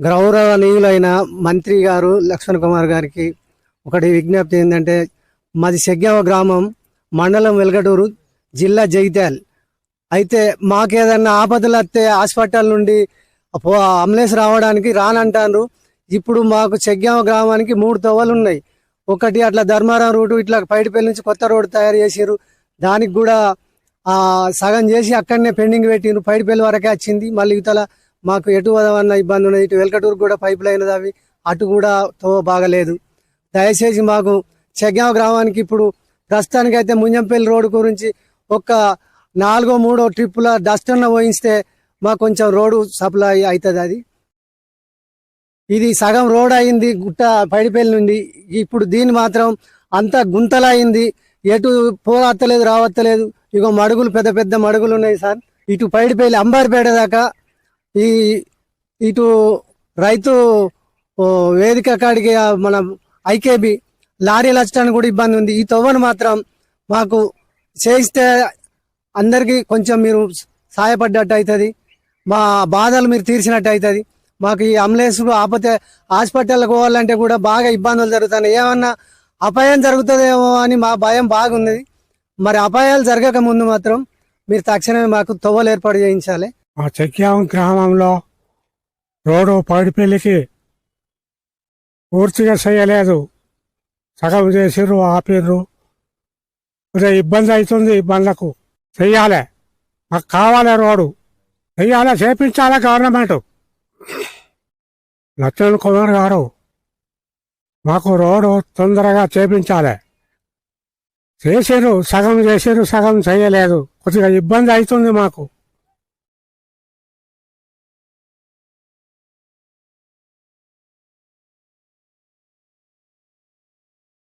గౌరవనీయులైన మంత్రి గారు లక్ష్మణ్ కుమార్ గారికి ఒకటి విజ్ఞప్తి ఏంటంటే మాది సెగ్గవ గ్రామం మండలం వెలగటూరు జిల్లా జగిత్యాల్ అయితే మాకేదన్నా ఆపదలు వస్తే హాస్పిటల్ నుండి అంబులెన్స్ రావడానికి రానంటారు ఇప్పుడు మాకు చెగ్గామ గ్రామానికి మూడు తవ్వలు ఉన్నాయి. ఒకటి అట్లా ధర్మారం రూటు ఇట్లా పైడిపల్లి నుంచి కొత్త రోడ్డు తయారు చేసారు దానికి కూడా సగం చేసి అక్కడనే పెండింగ్ పెట్టిండ్రు పైడిపల్లి వరకే వచ్చింది. మళ్ళీ ఇతల మాకు ఎటు వదవన్న ఇబ్బంది ఉన్నది. ఇటు వెల్కటూరు కూడా పైప్ లైన్ అవి. అటు కూడా తో బాగలేదు. దయచేసి మాకు చెగ్గామ గ్రామానికి ఇప్పుడు ప్రస్తుతానికి అయితే ముంజంపల్లి రోడ్డు గురించి ఒక నాలుగో మూడో ట్రిప్పుల డస్ట్ అన్న పోయిస్తే మాకు కొంచెం రోడ్డు సప్లై అవుతుంది అది. ఇది సగం రోడ్ అయింది గుట్ట పైడిపల్లి నుండి. ఇప్పుడు దీన్ని మాత్రం అంత గుంతలా అయింది. ఎటు పోరాత్తలేదు రావత్తలేదు. ఇగో మడుగులు పెద్ద పెద్ద మడుగులు ఉన్నాయి సార్. ఇటు పైడిపల్లి అంబారిపేట దాకా ఈ ఇటు రైతు వేదిక కాడికి మన ఐకేబి లారీలు వచ్చడానికి కూడా ఇబ్బంది ఉంది. ఈ తవ్వను మాత్రం మాకు చేయిస్తే అందరికీ కొంచెం మీరు సహాయపడ్డట్టు అవుతుంది మా బాధలు మీరు తీర్చినట్టు అవుతుంది మాకు ఈ అంబులెన్స్ ఆపతే హాస్పిటల్కి పోవాలంటే కూడా బాగా ఇబ్బందులు జరుగుతున్నాయి. ఏమన్నా అపాయం జరుగుతుందేమో అని మా భయం బాగున్నది మరి అపాయాలు జరగక ముందు మాత్రం మీరు తక్షణమే మాకు తొవ్వలు ఏర్పాటు చేయించాలి. మా చెక్యాం గ్రామంలో రోడ్డు పడిపెళ్ళికి పూర్తిగా చేయలేదు. సగం చేసిర్రు ఆపిర్రు. కొద్దిగా ఇబ్బంది అవుతుంది ఇబ్బందులకు చెయ్యాలి. మాకు కావాలి రోడ్డు. చెయ్యాలి చేపించాలి గవర్నమెంట్. లక్ష్మణ్ కుమార్ గారు మాకు రోడ్డు తొందరగా చేపించాలి. చేసారు సగం చేసారు సగం చేయలేదు. కొద్దిగా ఇబ్బంది అవుతుంది మాకు.